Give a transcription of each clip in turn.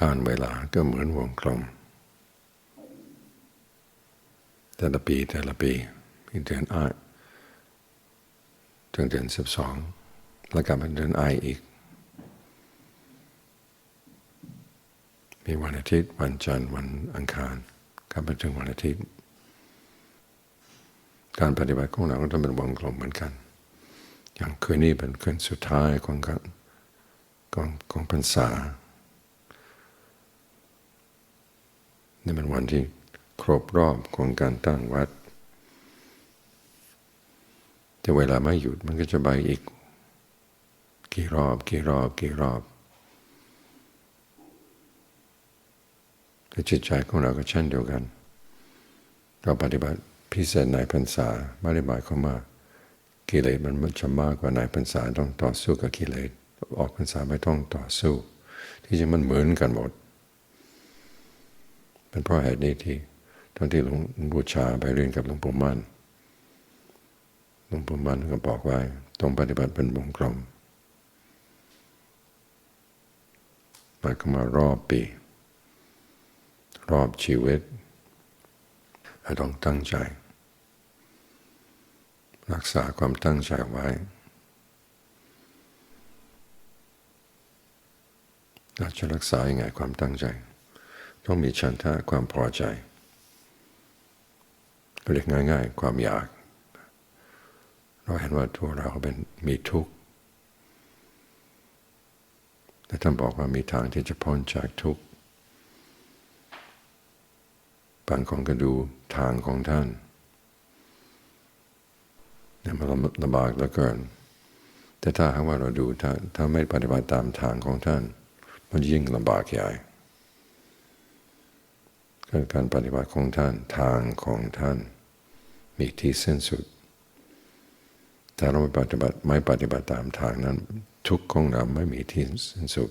การเวลาก็เหมือนวงกลม แต่ละปีแต่ละปีมีเดือนอ้ายถึงเดือนสิบสองแล้วกลับมาเดือนอายอีก มีวันอาทิตย์ วันจันทร์วันอังคารกลับมาถึงวันอาทิตย์ การปฏิบัติของเราก็ต้องเป็นวงกลมเหมือนกัน อย่างคืนนี้เป็นคืนสุดท้ายของการของของพรรษา นี่เป็นวันที่ครบรอบของการตั้งวัด แต่เวลาไม่หยุดมันก็จะไปอีก กี่รอบกี่รอบกี่รอบแต่จิตใจของเราก็เช่นเดียวกัน เราปฏิบัติพิเศษในพรรษาไม่ได้หมายความว่ากิเลสมันมันจะมากกว่าในพรรษาต้องต่อสู้กับกิเลสออกพรรษาไม่ต้องต่อสู้ ที่จริงมันเหมือนกันหมด เป็นเพราะเหตุนี้ที่ตอนที่หลวงบูชาไปเรียนกับหลวงปู่มั่นหลวงปู่มั่นก็บอกไว่าต้องปฏิบัติเป็นวงกลมหมายความารอบปี รอบชีวิตเราต้องตั้งใจ รักษาความตั้งใจไว้ เราจะรักษาอย่างไงความตั้งใจ ต้องมีฉันทะความพอใจเรียกง่าย ๆ ความอยาก เราเห็นว่าตัวเราเป็นมีทุกข์แต่ท่านบอกว่ามีทางที่จะพ้นจากทุกข์บางคนก็ดูทางของท่านเนี่ยมันลำบากเหลือเกิน แต่ถ้าหากว่าเราดูถ้าถ้าไม่ปฏิบัติตามทางของท่าน มันยิ่งลำบากใหญ่ การปฏิบัติของท่านทางของท่านมีที่สิ้นสุด ถ้าเราไม่ปฏิบัติไม่ปฏิบัติตามทางนั้น ทุกของเราไม่มีที่สิ้นสุด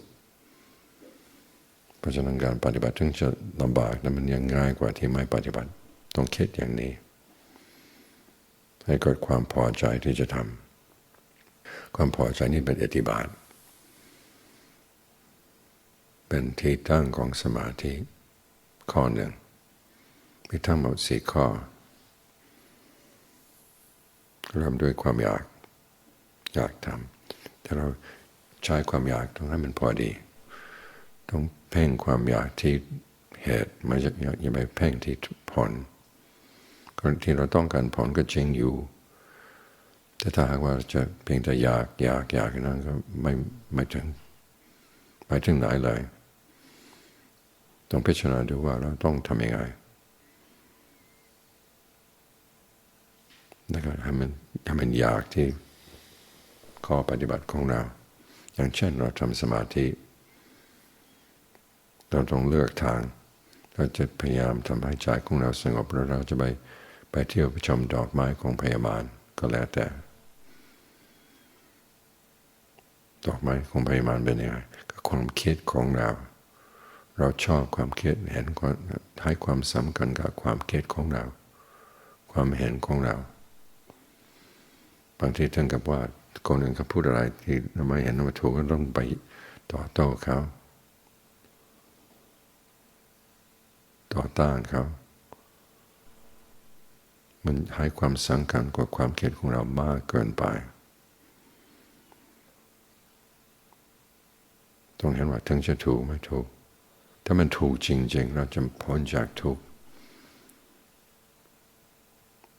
เพราะฉะนั้นการปฏิบัติถึงจะลำบากนั้นมันยังง่ายกว่าที่ไม่ปฏิบัติต้องคิดอย่างนี้ ให้เกิดความพอใจที่จะทำความพอใจนี้เป็นอธิบาท เป็นที่ตั้งของสมาธิ ข้อหนึ่งมีทั้งหมดสี่ข้อเริ่มด้วยความอยาก อยากทำแต่เราใช้ความอยากต้องให้มันพอดี ต้องเพ่งความอยากที่เหตุไม่ใช่อย่าไปเพ่งที่ผลคนที่เราต้องการผลก็จริงอยู่ แต่ถ้าหากว่าจะเพียงแต่อยากอยากอยากนั้นก็ไม่ไม่ถึงไม่ถึงไหนเลย ต้องพิจารณาดูว่าเราต้องทำยังไงนะครับให้มันให้มันอยากที่ข้อปฏิบัติของเรา อย่างเช่นเราทำสมาธิ เราต้องเลือกทาง เราจะพยายามทำให้ใจของเราสงบแล้วเราจะไปไปเที่ยวไปชมดอกไม้ของพยาบาลก็แล้วแต่ ดอกไม้ของพยาบาลเป็นยังไงก็ความคิดของเรา เราชอบความคิดเห็นให้ความสำคัญกับความคิดของเรา ความเห็นของเรา บางทีท่านกับว่าคนหนึ่งเขาพูดอะไรที่เราไม่เห็นว่าถูกก็ต้องไปต่อโต้เขา ต่อต้านเขา มันให้ความสำคัญกว่าความคิดของเรามากเกินไปต้องเห็นว่าถึงจะถูกไม่ถูก ถ้ามันถูกจริง ๆ เราจะพ้นจากทุกข์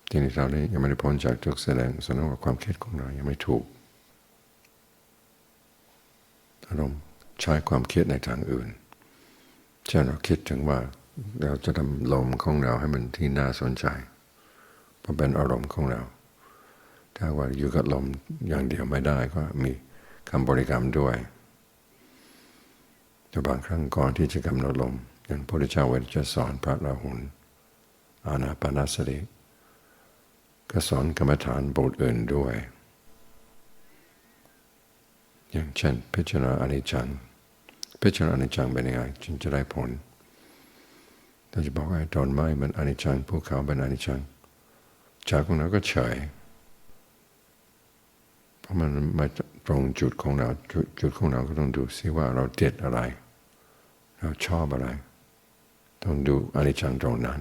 ทีนี้เรายังไม่ได้พ้นจากทุกแสดงแสดงว่าความคิดของเรายังไม่ถูกเราใช้ความคิดในทางอื่นเช่นเราคิดถึงว่าเราจะทำลมของเราให้มันที่น่าสนใจเพราะเป็นอารมณ์ของเรา ถ้าว่าอยู่กับลมอย่างเดียวไม่ได้ก็มีคำบริกรรมด้วย แต่บางครั้งก่อนที่จะกำหนดลมอย่างพระพุทธเจ้าเวทจะสอนพระราหุลอานาปนาสติก็สอนกรรมฐานบทอื่นด้วย อย่างเช่นพิจารณาอนิจจังพิจารณาอนิจจังเป็นยังไงจึงจะได้ผลเราจะบอกว่าต้นไม้มันอนิจจังภูเขาเป็นอนิจจังจากของเราก็เฉยเพราะมันไม่ตรงจุดของเราจุดของเราก็ต้องดูซิว่าเราเด็ดอะไร เราชอบอะไร ต้องดูอนิจจังตรงนั้น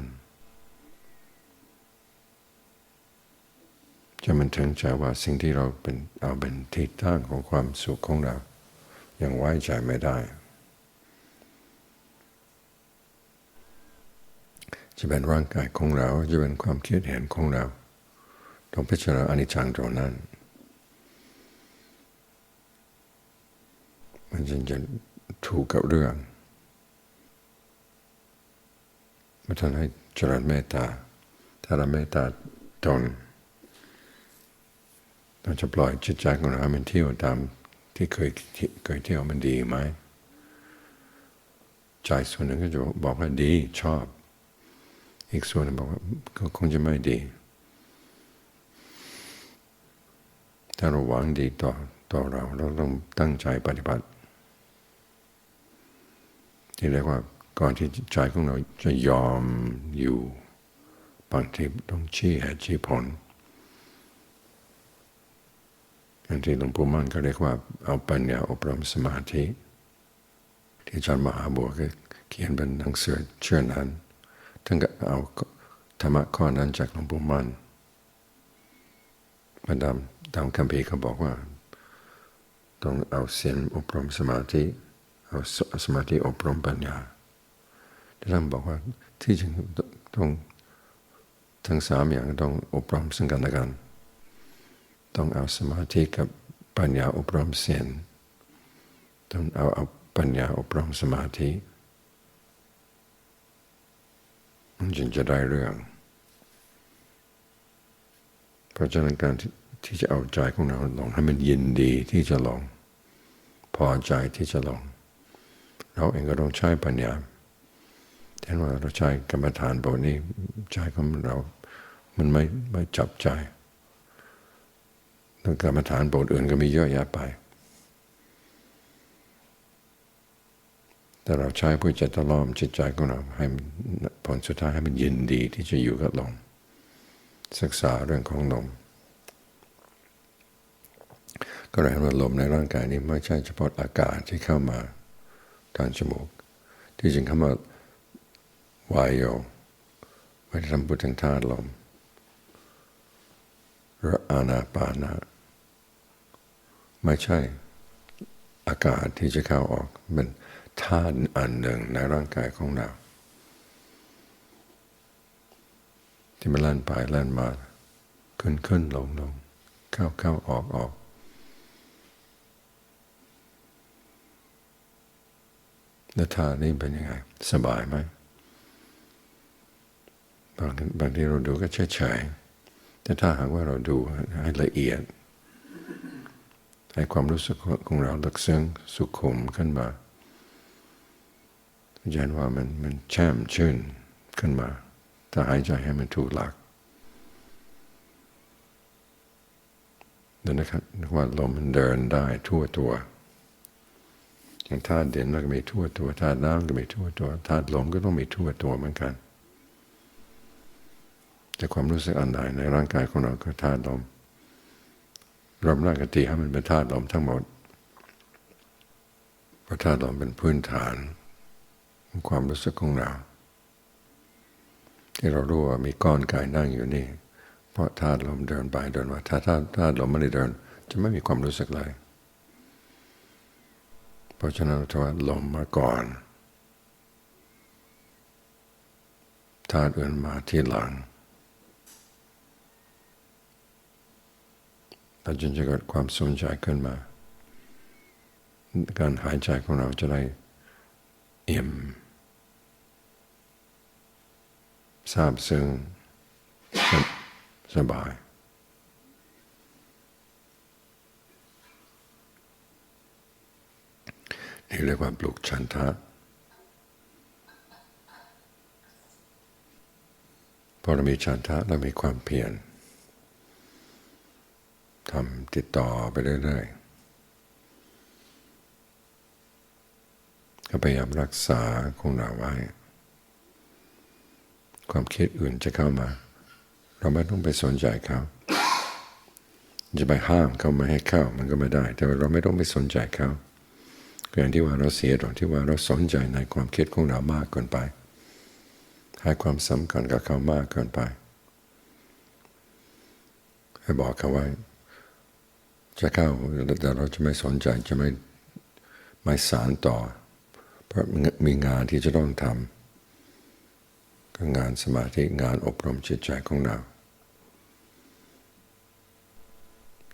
จะมันถึงใจว่าสิ่งที่เราเป็นเอาเป็นที่ตั้งของความสุขของเรายังไว้ใจไม่ได้ จะเป็นร่างกายของเรา จะเป็นความคิดเห็นของเรา ต้องพิจารณาอนิจจังตรงนั้น มันจึงจะถูกกับเรื่อง มันทำให้เจริญเมตตา ถ้าเราเมตตาตนเราจะปล่อยจิตใจของเราให้มันเที่ยวตามที่เคยเคยเที่ยวมันดีไหมใจส่วนหนึ่งก็จะบอกว่าดีชอบ อีกส่วนหนึงบอกว่าก็คงจะไม่ดี ถ้าเราหวังดีต่อต่อเราเราต้องตั้งใจปฏิบัติ ที่เรียกว่า ก่อนที่ใจของเราจะยอมอยู่ บางทีต้องชี้เหตุชี้ผลอย่างที่หลวงปู่มั่นก็เรียกว่าเอาปัญญาอบรมสมาธิ ที่อาจารย์มหาบัวก็เขียนเป็นหนังสือเชื่อนั้นท่านก็เอาธรรมะข้อนั้นจากหลวงปู่มั่นมาดามตามคำพีร์เขาบอกว่า ต้องเอาเสียนอบรมสมาธิ เอาสมาธิอบรมปัญญา ท่านบอกว่าที่จริงต้องทั้งสามอย่างต้องอบรมซึ่งกันและกัน ต้องเอาสมาธิกับปัญญาอบรมเสียนต้องเอาเอาปัญญาอบรมสมาธิมันจึงจะได้เรื่อง เพราะฉะนั้นการที่ที่จะเอาใจของเราลองให้มันยินดีที่จะลอง พอใจที่จะลอง เราเองก็ต้องใช้ปัญญา แทนว่าเราใช้กรรมฐานบทนี้ใจของเรา มันไม่ไม่จับใจแล้วกรรมฐานบทอื่นก็มีเยอะแยะไป แต่เราใช้เพื่อจะตะล่อมจิตใจของเราให้ผลสุดท้ายให้มันยินดีที่จะอยู่กับลม ศึกษาเรื่องของลม ก็แปลว่าลมในร่างกายนี้ไม่ใช่เฉพาะอากาศที่เข้ามาทางจมูก ที่จริงคำว่า วายโยไม่ได้ทำพูดถึงธาตุลมหรืออานาปานะไม่ใช่อากาศที่จะเข้าออกมันธาตุอันหนึ่งในร่างกายของเรา ที่มันลั่นไปลั่นมา ขึ้นขึ้นลงลงเข้าเข้าออกออกแล้วท่านี้เป็นยังไง สบายไหม บางบางทีเราดูก็เฉยเฉยแต่ถ้าหากว่าเราดูให้ละเอียด ให้ความรู้สึกของเราลึกซึ้งสุขุมขึ้นมาจะเห็นว่ามันมันแช่มชื่นขึ้นมา ถ้าหายใจให้มันถูกหลักเดี๋ยวนะครับว่าลมมันเดินได้ทั่วตัวอย่างธาตุเด่นเราก็มีทั่วตัวธาตุน้ำก็มีทั่วตัวธาตุลมก็ต้องมีทั่วตัวเหมือนกัน แต่ความรู้สึกอันใดในร่างกายของเราก็ธาตุลมรวมร่างกติให้มันเป็นธาตุลมทั้งหมดเพราะธาตุลมเป็นพื้นฐานของความรู้สึกของเราที่เรารู้ว่ามีก้อนกายนั่งอยู่นี่ เพราะธาตุลมเดินไปเดินมาถ้าธาตุธาตุลมไม่ได้เดิน จะไม่มีความรู้สึกเลยเพราะฉะนั้นเราว่าลมมาก่อนธาตุอื่นมาที่หลัง เราจึงจะเกิดความสนใจขึ้นมา การหายใจของเราจะได้เอี่ยมซาบซึ้งสบายนี่เรียกว่าปลุกฉันทะพอเรามีฉันทะเรามีความเพียร ทำติดต่อไปเรื่อยๆก็พยายามรักษาของเราไว้ ความคิดอื่นจะเข้ามา เราไม่ต้องไปสนใจเขาจะไปห้ามเขาไม่ให้เข้ามันก็ไม่ได้ แต่เราไม่ต้องไปสนใจเขาเกินที่ว่าเราเสียตรงที่ว่าเราสนใจในความคิดของเรามากเกินไป ให้ความสำคัญกับเขามากเกินไป ให้บอกเขาไว่า จะเข้าแต่เราจะไม่สนใจจะไม่ไม่สารต่อ เพราะมีงานที่จะต้องทำก็งานสมาธิงานอบรมจิตใจของเรา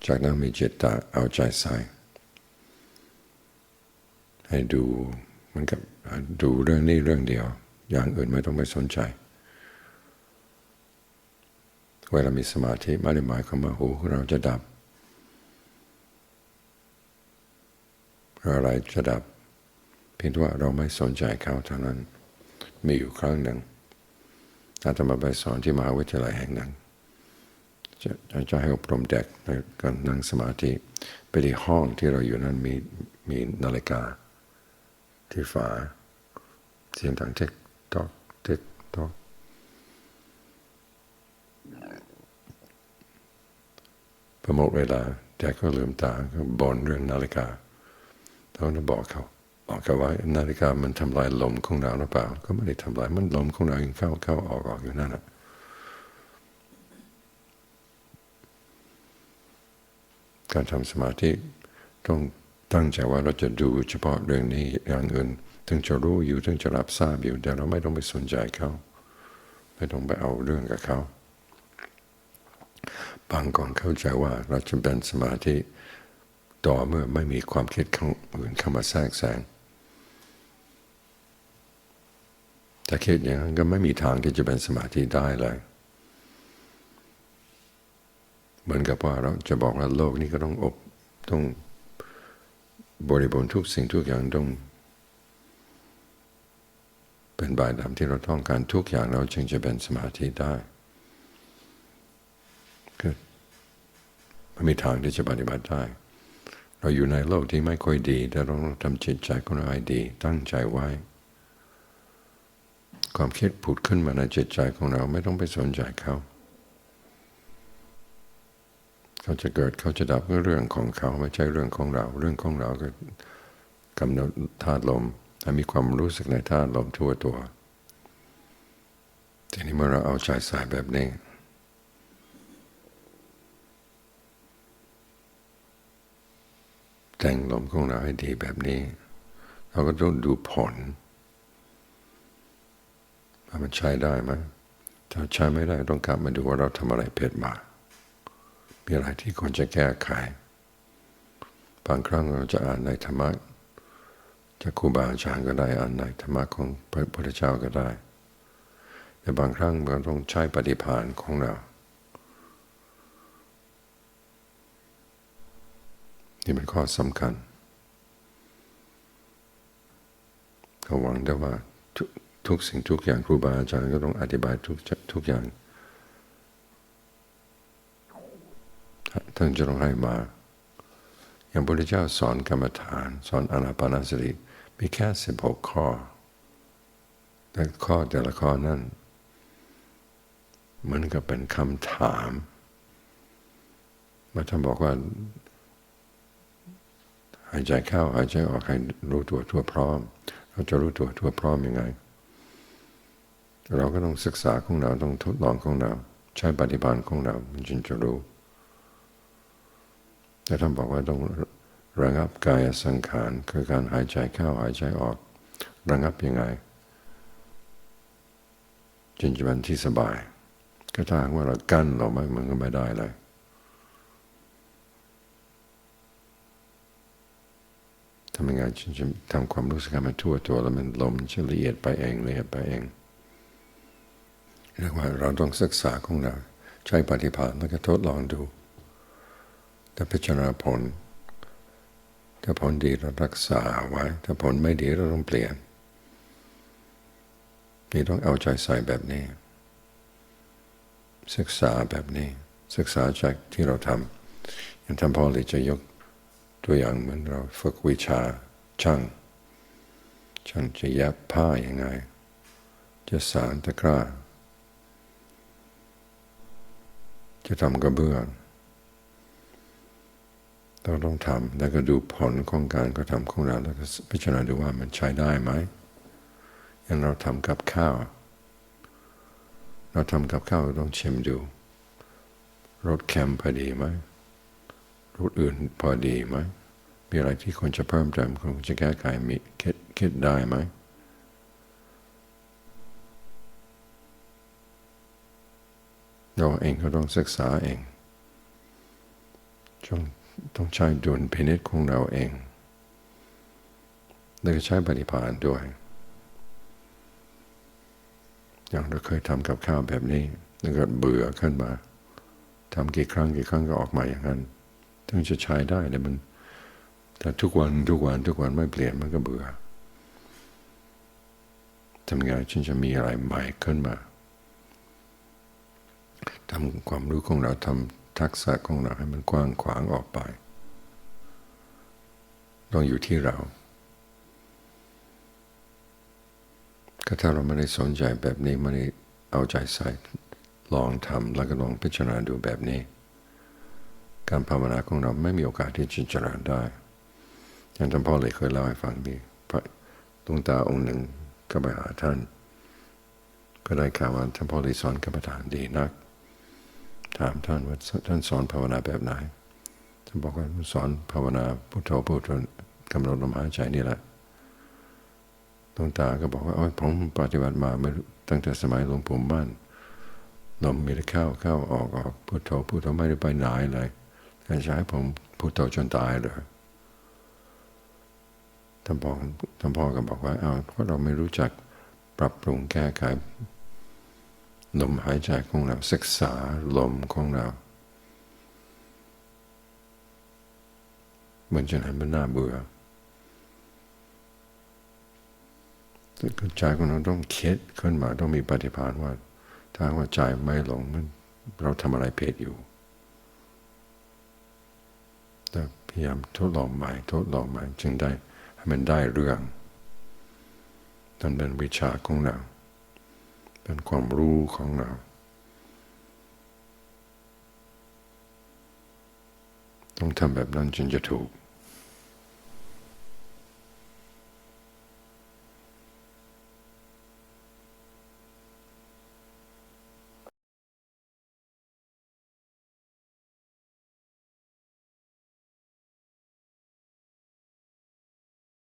จากนั้นมีจิตตาเอาใจใส่ให้ดูเหมันกับดูเรื่องนี้เรื่องเดียว อย่างอื่นไม่ต้องไปสนใจเวลามีสมาธิไม่ได้หมายความว่าหูเราจะดับ อะไรจะดับ เพียงแต่ว่าเราไม่สนใจเขาเท่านั้น มีอยู่ครั้งหนึ่งอาตมาไปสอนที่มหาวิทยาลัยแห่งหนึ่งจะจะให้อบรมเด็กในการนั่งสมาธิไปที่ห้องที่เราอยู่นั้นมีมีนาฬิกา ที่ฝาเสียงดังเท็กตอกเท็กตอกพอหมดเวลาเด็กก็ลืมตาก็บ่นเรื่องนาฬิกา เราก็บอกเขาบอกเขาว่านาฬิกามันทำลายลมของเราหรือเปล่า ก็ไม่ได้ทำลายมันลมของเรายังเข้าเข้าออกออกอยู่นั่นแหละการทำสมาธิต้องตั้งใจว่าเราจะดูเฉพาะเรื่องนี้อย่างอื่นถึงจะรู้อยู่ถึงจะรับทราบอยู่แต่เราไม่ต้องไปสนใจเขาไม่ต้องไปเอาเรื่องกับเขาบางคนเข้าใจว่าเราจะเป็นสมาธิ ต่อเมื่อไม่มีความคิดของอื่นเข้ามาแทรกแซงแต่คิดอย่างนั้นก็ไม่มีทางที่จะเป็นสมาธิได้เลย เหมือนกับว่าเราจะบอกว่าโลกนี้ก็ต้องอบต้องบริบูรณ์ทุกสิ่งทุกอย่างต้องเป็นบายดำที่เราต้องการทุกอย่างเราจึงจะเป็นสมาธิได้คือไม่มีทางที่จะปฏิบัติได้ เราอยู่ในโลกที่ไม่ค่อยดี แต่เราทำจิตใจของเราให้ดี ตั้งใจไว้ ความคิดผุดขึ้นมาในจิตใจของเราไม่ต้องไปสนใจเขาเขาจะเกิดเขาจะดับก็เรื่องของเขาไม่ใช่เรื่องของเรา เรื่องของเราก็กำหนดธาตุลมให้มีความรู้สึกในธาตุลมทั่วตัว ทีนี้เมื่อเราเอาใจใส่แบบนี้ แต่งลมของเราให้ดีแบบนี้ เราก็ต้องดูผลว่ามันใช้ได้ไหมถ้าใช้ไม่ได้ต้องกลับมาดูว่าเราทำอะไรผิดมามีอะไรที่ควรจะแก้ไขบางครั้งเราจะอ่านในธรรมะจากครูบาอาจารย์ก็ได้อ่านในธรรมะของพระพุทธเจ้าก็ได้ แต่บางครั้งเราต้องใช้ปฏิภาณของเรา นี่เป็นข้อสำคัญเขาหวังได้ว่าทุกทุกสิ่งทุกอย่างครูบาอาจารย์ก็ต้องอธิบายทุกทุกอย่าง ท่านจะต้องให้มา อย่างพระพุทธเจ้าสอนกรรมฐาน สอนอนาปนานสติมีแค่สิบหกข้อ แต่ข้อแต่ละข้อนั้นเหมือนกับเป็นคำถามมาท่านบอกว่า หายใจเข้าหายใจออกให้รู้ตัวทั่วพร้อม เราจะรู้ตัวทั่วพร้อมยังไง เราก็ต้องศึกษาของเราต้องทดลองของเราใช้ปฏิบัติของเรามันจึงจะรู้ แต่ท่านบอกว่าต้องระงับกายสังขารคือการหายใจเข้าหายใจออก ระงับยังไงจนจะเป็นที่สบาย ก็ถ้าว่าเรากั้นเราไม่มันก็ไม่ได้เลยำยังไงจนจะทำความรู้สึกให้มันทั่วตัวแล้วมันลมจะละเอียดไปเองละเอียดไปเองเรียกว่าเราต้องศึกษาของเราใช้ปฏิภาณแล้วก็ทดลองดู แต่พิจารณาผล ถ้าผลดีเรารักษาไว้ ถ้าผลไม่ดีเราต้องเปลี่ยนนี่ต้องเอาใจใส่แบบนี้ ศึกษาแบบนี้ ศึกษาจากที่เราทำอย่างทำพอลิจะยก ตัวอย่างเหมือนเราฝึกวิชาช่างช่างจะยับผ้ายังไง จะสารตะกร้า จะทำกระเบื้องเราต้องทำแล้วก็ดูผลของการกระทำของเราแล้วก็พิจารณาดูว่ามันใช้ได้ไหมอย่างเราทำกับข้าว เราทำกับข้าวต้องชิมดูรสเค็มพอดีไหม รสอื่นพอดีไหมมีอะไรที่ควรจะเพิ่มเติมควรจะแก้ไขมีคิดคิดได้ไหมเราเองก็ต้องศึกษาเองจงต้องใช้ดุลพินิจของเราเองแล้วก็ใช้ปฏิภาณด้วย อย่างเราเคยทำกับข้าวแบบนี้แล้วก็เบื่อขึ้นมาทำกี่ครั้งกี่ครั้งก็ออกมาอย่างนั้น ถึงจะใช้ได้แต่มัน แต่ทุกวันทุกวันทุกวันไม่เปลี่ยนมันก็เบื่อทำงไงฉันจะมีอะไรใหม่ขึ้นมาทำความรู้ของเราทำทักษะของเราให้มันกว้างขวางออกไป ต้องอยู่ที่เรา ก็ถ้าเราไม่ได้สนใจแบบนี้ไม่ได้เอาใจใส่ลองทำแล้วก็ลองพิจารณาดูแบบนี้ การภาวนาของเราไม่มีโอกาสที่จะเจริญได้อย่างท่านพ่อเลยเคยเล่าให้ฟังดีพระดวงตาองค์หนึ่งก็ไปหาท่าน ก็ได้ข่าวว่าท่านพ่อเลยสอนกรรมฐานดีนัก ถามท่านว่าท่านสอนภาวนาแบบไหนท่านบอกว่าสอนภาวนาพุทโธพุทโธกำหนดลมหายใจนี่แหละดวงตาก็บอกว่าโอ้ยผมปฏิบัติมาไม่ตั้งแต่สมัยหลวงปู่มั่นลมมีแต่เข้าเข้าออกออกพุทโธพุทโธไม่ได้ไปไหนเลย การใช้ผมพุทโธจนตายเลยท่านพ่อท่านพ่อก็บอกว่า เอาเพราะเราไม่รู้จักปรับปรุงแก้ไขลมหายใจของเราศึกษาลมของเรามันจะไหนมันน่าเบื่อใจของเราต้องคิดขึ้นมาต้องมีปฏิภาณว่า ถ้าว่าใจไม่หลงมันเราทำอะไรเพศอยู่ พยายามทดลองใหม่ทดลองใหม่จึงได้ให้มันได้เรื่องนั่นเป็นวิชาของเรา เป็นความรู้ของเราต้องทำแบบนั้นจึงจะถูก